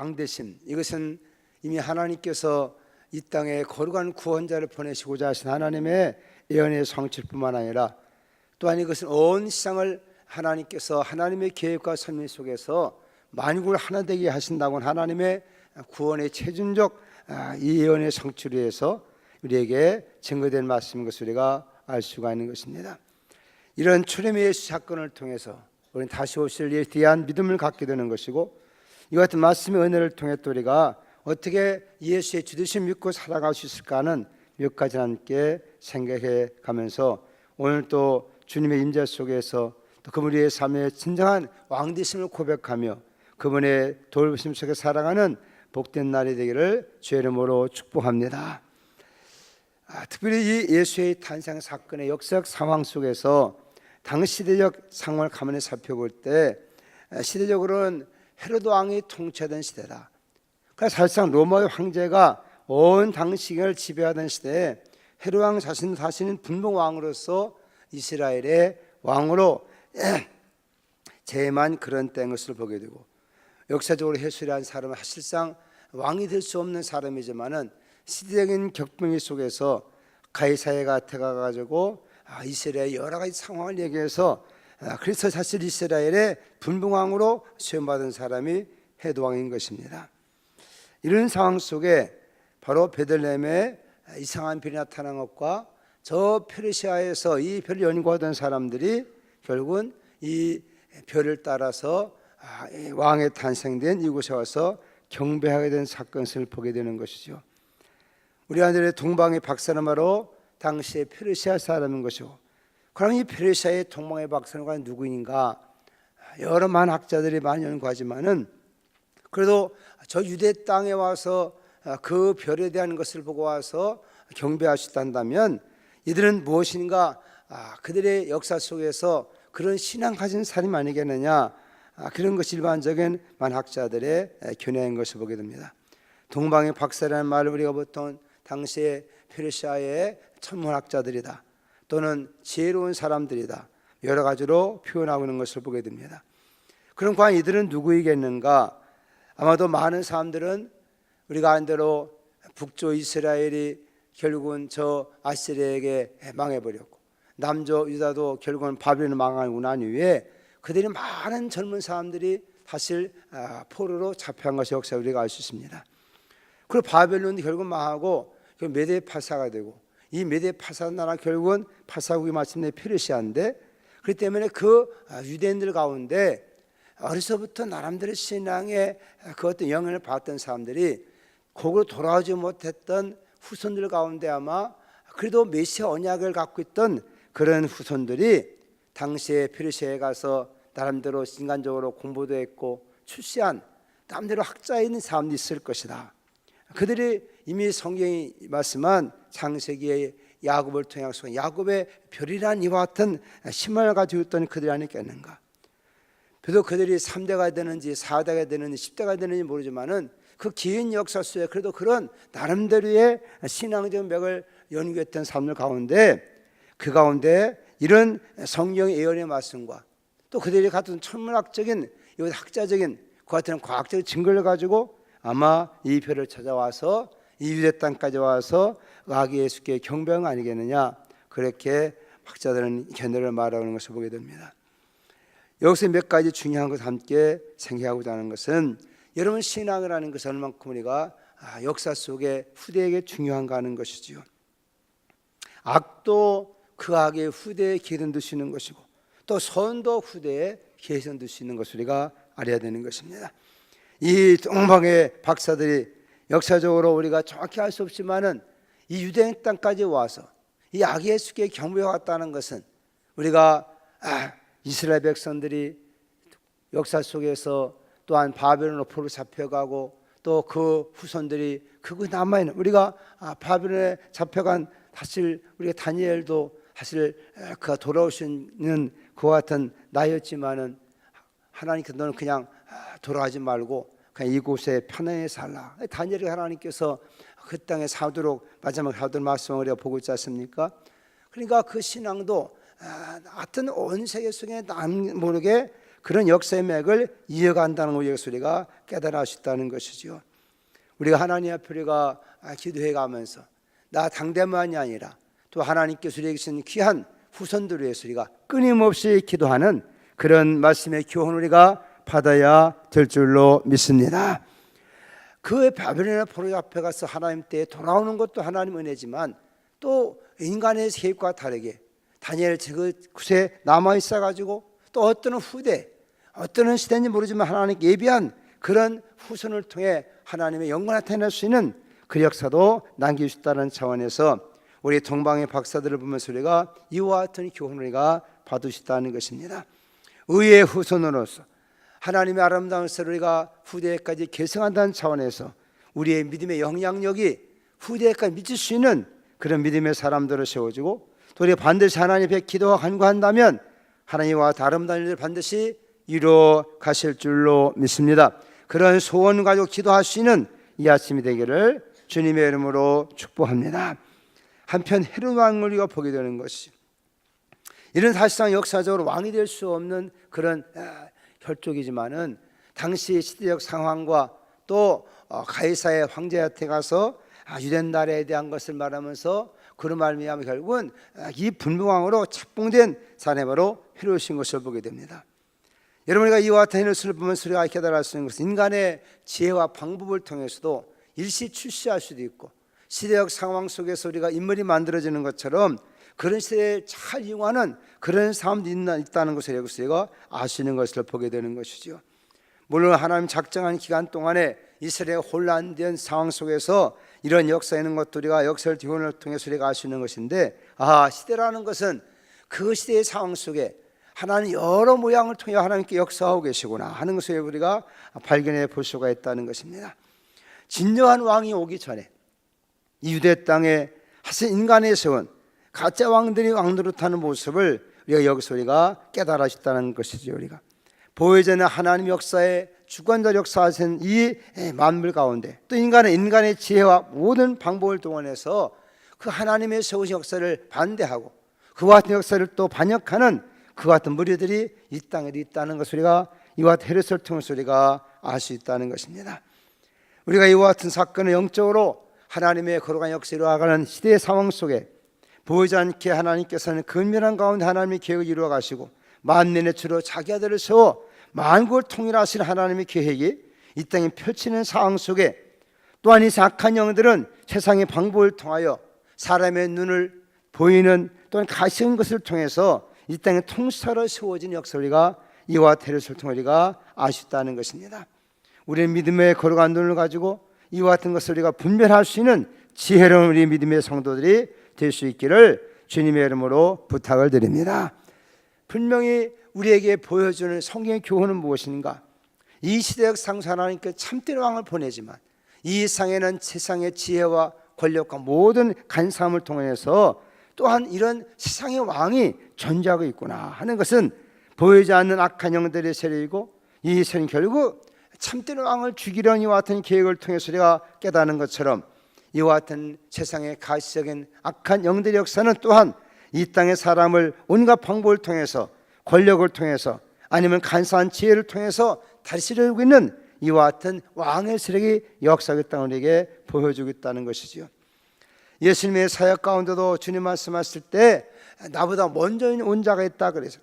왕 되심 이것은 이미 하나님께서 이 땅에 거룩한 구원자를 보내시고자 하신 하나님의 예언의 성취뿐만 아니라 또한 이것은 온 세상을 하나님께서 하나님의 계획과 선민 속에서 만국을 하나 되게 하신다고 하나님의 구원의 최준적 아, 이 예언의 성취를 위해서 우리에게 증거된 말씀인 것을 우리가 알 수가 있는 것입니다. 이런 출애굽의 예수 사건을 통해서 우리는 다시 오실 예에 대한 믿음을 갖게 되는 것이고 이 같은 말씀의 은혜를 통해 또 우리가 어떻게 예수의 주되심 믿고 살아갈 수 있을까 하는 몇 가지 함께 생각해 가면서 오늘 또 주님의 임재 속에서 또 그분의 삶의 진정한 왕되심을 고백하며 그분의 돌보심 속에 살아가는 복된 날이 되기를 주의 이름으로 축복합니다. 아, 특별히 이 예수의 탄생 사건의 역사적 상황 속에서 당 시 대적 상황을 가만히 살펴볼 때 아, 시대적으로는 헤로드 왕이 통치하던 시대다. 그러니까 사실상 로마의 황제가 온 당시를 지배하던 시대에 헤로드 왕 자신 자신은 분봉 왕으로서 이스라엘의 왕으로 재만 그런 때 것을 보게 되고 역사적으로 해수라는 사람은 사실상 왕이 될 수 없는 사람이지만은 시대적인 격변 속에서 가이사회가 태가 가지고 아, 이스라엘 여러 가지 상황을 얘기해서 아, 그래서 사실 이스라엘의 분봉왕으로 수염받은 사람이 헤드 왕인 것입니다. 이런 상황 속에 바로 베들레헴에 이상한 별이 나타난 것과 저 페르시아에서 이 별을 연구하던 사람들이 결국은 이 별을 따라서 아, 이 왕의 탄생된 이곳에 와서 경배하게 된 사건을 보게 되는 것이죠. 우리 아들의 동방의 박사는 바로 당시의 페르시아 사람인 것이고 그럼 이 페르시아의 동방의 박사가 누구인가? 여러 많은 학자들이 많이 연구하지만은 그래도 저 유대 땅에 와서 그 별에 대한 것을 보고 와서 있다면 이들은 무엇인가? 아, 그들의 역사 속에서 그런 신앙 가진 사람이 아니겠느냐? 아, 그런 것이 일반적인 만학자들의 견해인 것을 보게 됩니다. 동방의 박사라는 말을 우리가 보통 당시에 페르시아의 천문학자들이다 또는 지혜로운 사람들이다 여러 가지로 표현하고 있는 것을 보게 됩니다. 그럼 과연 이들은 누구이겠는가? 아마도 많은 사람들은 우리가 안 대로 북조 이스라엘이 결국은 저 아시리에게 망해버렸고 남조 유다도 결국은 바벨론 망하고 난 이후에 그들이 많은 젊은 사람들이 사실 아, 포로로 잡혀간 것이 역사 우리가 알 수 있습니다. 그리고 바벨론도 결국 망하고 그 메대 파사가 되고 이 메대 파사 나라 결국은 파사국이 마침내 페르시아인데 그렇기 때문에 그 아, 유대인들 가운데 어려서부터 나름대로 신앙의 그 어떤 영향을 받던 사람들이 곡으로 돌아오지 못했던 후손들 가운데 아마 그래도 메시아 언약을 갖고 있던 그런 후손들이 당시에 페르시아에 가서 나름대로 인간적으로 공부도 했고 출세한 나름대로 학자인 사람도 있을 것이다. 그들이 이미 성경이 말씀한 창세기의 야곱을 통해서 야곱의 별이란 이와 같은 신만을 가지고 있던 그들이 아니겠는가. 그래도 그들이 3대가 되는지 4대가 되는지 10대가 되는지 모르지만은 그 긴 역사 속에 그래도 그런 나름대로의 신앙적 맥을 연구했던 사람들 가운데 그 가운데 이런 성경의 예언의 말씀과 또 그들이 같은 천문학적인 학자적인 그 같은 과학적 증거를 가지고 아마 이 별을 찾아와서 이 유대 땅까지 와서 아기 예수께 경배한 거 아니겠느냐 그렇게 학자들은 견해를 말하는 것을 보게 됩니다. 여기서 몇 가지 중요한 것 함께 생각하고자 하는 것은 여러분 신앙을 하는 것은 얼만큼 우리가 아, 역사 속에 후대에게 중요한가 하는 것이지요. 악도 그 악의 후대에 기름 두시는 것이고 또 선도 후대에 계선 두시는 것을 우리가 알아야 되는 것입니다. 이 동방의 박사들이 역사적으로 우리가 정확히 알 수 없지만은 이 유대인 땅까지 와서 이 악의 수께 경배해 왔다는 것은 우리가 아, 이스라엘 백성들이 역사 속에서 또한 바벨론 포로 잡혀가고 또 그 후손들이 그거 남아 있는 우리가 아, 바벨론에 잡혀간 사실 우리가 다니엘도 사실 그가 돌아오시는 그와 같은 나였지만은 하나님께서 너는 그냥 아, 돌아가지 말고 이곳에 편안히 살라. 다니엘이 하나님께서 그 땅에 사도록 마지막 사도록 말씀을 우리가 보고 있지 않습니까? 그러니까 그 신앙도 아, 하여튼 온 세계 속에 남 모르게 그런 역사의 맥을 이어간다는 우리의 소리가 깨달아 수 있다는 것이지요. 우리가 하나님 앞에 우리가 기도해 가면서 나 당대만이 아니라 또 하나님께서 우리에게 주신 귀한 후손들을 위해서 우리가 끊임없이 기도하는 그런 말씀의 교훈을 우리가 받아야 될 줄로 믿습니다. 그 바벨론의 포로 앞에 가서 하나님 때에 돌아오는 것도 하나님 은혜지만 또 인간의 계획과 다르게 다니엘 그곳에 남아 있어 가지고 또 어떤 후대 어떤 시대인지 모르지만 하나님께 예비한 그런 후손을 통해 하나님의 영광을 나타낼 수 있는 그 역사도 남기셨다는 차원에서 우리 동방의 박사들을 보면서 우리가 이와 같은 교훈을 우리가 받으셨다는 것입니다. 의의 후손으로서 하나님의 아름다운 썰을 우리가 후대까지 계승한다는 차원에서 우리의 믿음의 영향력이 후대까지 미칠 수 있는 그런 믿음의 사람들을 세워주고 또 우리 반드시 하나님 앞에 기도와 간구한다면 하나님과 아름다운 일을 반드시 이루어 가실 줄로 믿습니다. 그런 소원 가지고 기도할 수 있는 이 아침이 되기를 주님의 이름으로 축복합니다. 한편 헤롯 왕을 우리가 보게 되는 것이 이런 사실상 역사적으로 왕이 될 수 없는 그런 아, 혈족이지만은 당시 시대적 상황과 또 어, 가이사의 황제한테 가서 아, 유된 나라에 대한 것을 말하면서 그런 말미암아 결국은 아, 이 분봉왕으로 착봉된 사람이 바로 헤롯인 것을 보게 됩니다. 여러분 우리가 이와 같은 헤롯을 보면서 우리가 깨달을 수 있는 것은 인간의 지혜와 방법을 통해서도 일시 출시할 수도 있고 시대적 상황 속에서 우리가 인물이 만들어지는 것처럼 그런 시대에 잘 이용하는 그런 사람도 있나, 있다는 것을 여기서 아시는 것을 보게 되는 것이죠. 물론 하나님 작정한 기간 동안에 이스라엘 혼란된 상황 속에서 이런 역사 있는 것들이가 역사를 뒤원을 통해서 우리가 있는 것인데 아 시대라는 것은 그 시대의 상황 속에 하나님 여러 모양을 통해 하나님께 역사하고 계시구나 하는 것을 우리가 발견해 볼 수가 있다는 것입니다. 진정한 왕이 오기 전에 이 유대 땅에 하신 인간의 세운 가짜 왕들이 왕노릇하는 모습을 우리가 여기서 우리가 깨달아졌다는 것이죠 우리가 보여지는 하나님 역사의 주관자 역사하신 이 만물 가운데 또 인간은 인간의 지혜와 모든 방법을 동원해서 그 하나님의 세우신 역사를 반대하고 그와 같은 역사를 또 반역하는 그 같은 무리들이 이 땅에 있다는 것을 우리가 이와 헤르스를 통해서 우리가 알 수 있다는 것입니다. 우리가 이와 같은 사건을 영적으로 하나님의 거룩한 역사로 아가는 시대의 상황 속에 보이지 않게 하나님께서는 근면한 가운데 하나님의 계획을 이루어 가시고 만년의 주로 자기 아들을 세워 만국을 통일하시는 하나님의 계획이 이 땅에 펼치는 상황 속에 또한 이 악한 영들은 세상의 방법을 통하여 사람의 눈을 보이는 또는 가시는 것을 통해서 이 땅에 통사로 세워진 역설리가 이와 통해 우리가 아쉽다는 것입니다. 우리는 믿음의 거룩한 눈을 가지고 이와 같은 것을 우리가 분별할 수 있는 지혜로운 우리 믿음의 성도들이 될 수 있기를 주님의 이름으로 부탁을 드립니다. 분명히 우리에게 보여주는 성경의 교훈은 무엇인가? 이 시대적 상사 하나님께 참된 왕을 보내지만 이 상에는 세상의 지혜와 권력과 모든 간사함을 통해서 또한 이런 세상의 왕이 존재하고 있구나 하는 것은 보이지 않는 악한 영들의 세력이고 이 세는 결국 참된 왕을 죽이려는 이와 같은 계획을 통해서 우리가 깨닫는 것처럼 이와 같은 세상의 가시적인 악한 영들의 역사는 또한 이 땅의 사람을 온갖 방법을 통해서 권력을 통해서 아니면 간사한 지혜를 통해서 다스리고 있는 이와 같은 왕의 세력이 역사의 땅에게 보여주고 있다는 것이지요. 예수님의 사역 가운데도 주님 말씀하실 때 나보다 먼저 온 자가 있다 그래서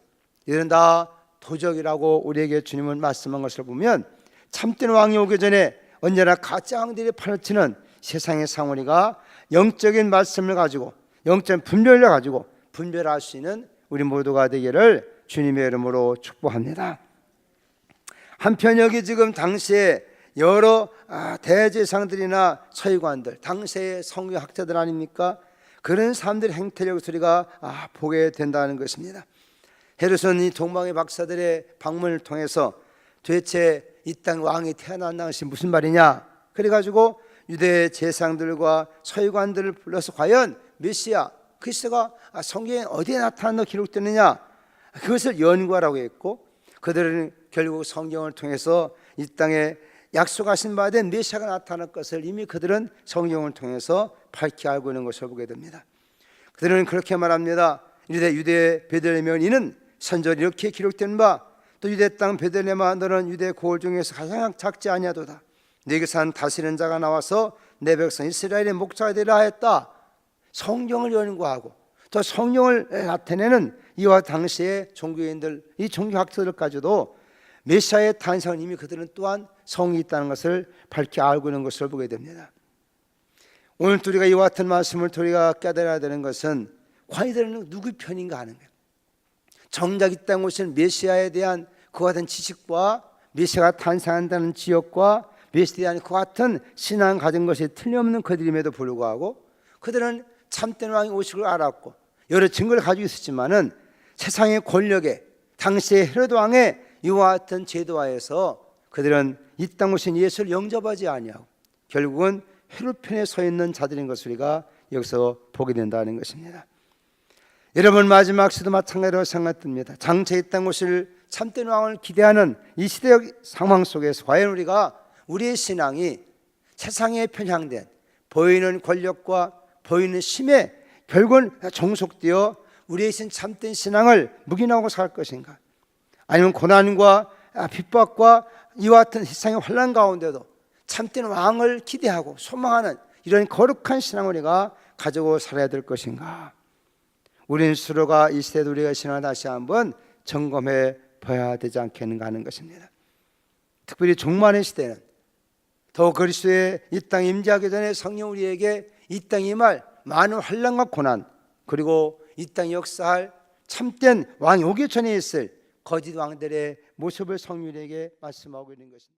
이런 다 도적이라고 우리에게 주님은 말씀한 것을 보면 참된 왕이 오기 전에 언제나 가짜 왕들이 파헤치는 세상의 상원이가 영적인 말씀을 가지고 영적 분별을 가지고 분별할 수 있는 우리 모두가 되기를 주님의 이름으로 축복합니다. 한편 여기 지금 당시에 여러 아, 대제상들이나 서기관들, 당시의 성경학자들 아닙니까? 그런 사람들의 행태력 우리가 아, 보게 된다는 것입니다. 헤르손 이 동방의 박사들의 방문을 통해서 도대체 이 땅 왕이 태어난 것이 무슨 말이냐? 그래가지고 유대 제상들과 서기관들을 불러서 과연 메시아 그리스도가 성경에 어디에 나타나 기록되느냐? 그것을 연구하라고 했고 그들은 결국 성경을 통해서 이 땅에 약속하신 바에 대한 메시아가 나타날 것을 이미 그들은 성경을 통해서 밝히 알고 있는 것을 보게 됩니다. 그들은 그렇게 말합니다. 유대 베들레헴 이는 선절 이렇게 기록된 바 또 유대 땅 베들레헴아 너는 유대 고을 중에서 가장 작지 아니하도다 네게 산 다스리는 자가 나와서 내 백성 이스라엘의 목자가 되라 했다 성경을 연구하고 또 성령을 나타내는 이와 당시의 종교인들 이 종교학자들까지도 메시아의 탄생은 이미 그들은 또한 성이 있다는 것을 밝히 알고 있는 것을 보게 됩니다. 오늘 우리가 이와 같은 말씀을 우리가 깨달아야 되는 것은 과연 누구 편인가 하는 거예요. 정작 이 땅에 오신 메시아에 대한 그와 같은 지식과 메시아가 탄생한다는 지역과 메시아에 대한 그와 같은 신앙 가진 것이 틀림없는 그들임에도 불구하고 그들은 참된 왕이 걸 알았고 여러 증거를 가지고 있었지만은 세상의 권력에 당시의 헤로드 왕의 이와 같은 제도하에서 그들은 이 땅 오신 예수를 영접하지 아니하고 결국은 헤롯 편에 서 있는 자들인 것을 우리가 여기서 보게 된다는 것입니다. 여러분 마지막 시도 마찬가지로 생각됩니다. 장차 이 땅 오실 참된 왕을 기대하는 이 시대적 상황 속에서 과연 우리가 우리의 신앙이 세상에 편향된 보이는 권력과 보이는 힘에 결국은 종속되어 우리의 신 참된 신앙을 묵인하고 살 것인가? 아니면 고난과 핍박과 이와 같은 세상의 환란 가운데도 참된 왕을 기대하고 소망하는 이런 거룩한 신앙을 우리가 가지고 살아야 될 것인가? 우리는 스스로가 이 시대에 우리가 신앙을 다시 한번 점검해 봐야 되지 않겠는가 하는 것입니다. 특별히 종말의 시대는 더 그리스도의 이 땅 임재하기 전에 성령 우리에게 이 땅이 말 많은 환란과 고난 그리고 이 땅 역사할 참된 왕이 오기 전에 있을 거짓 왕들의 모습을 성령에게 말씀하고 있는 것입니다.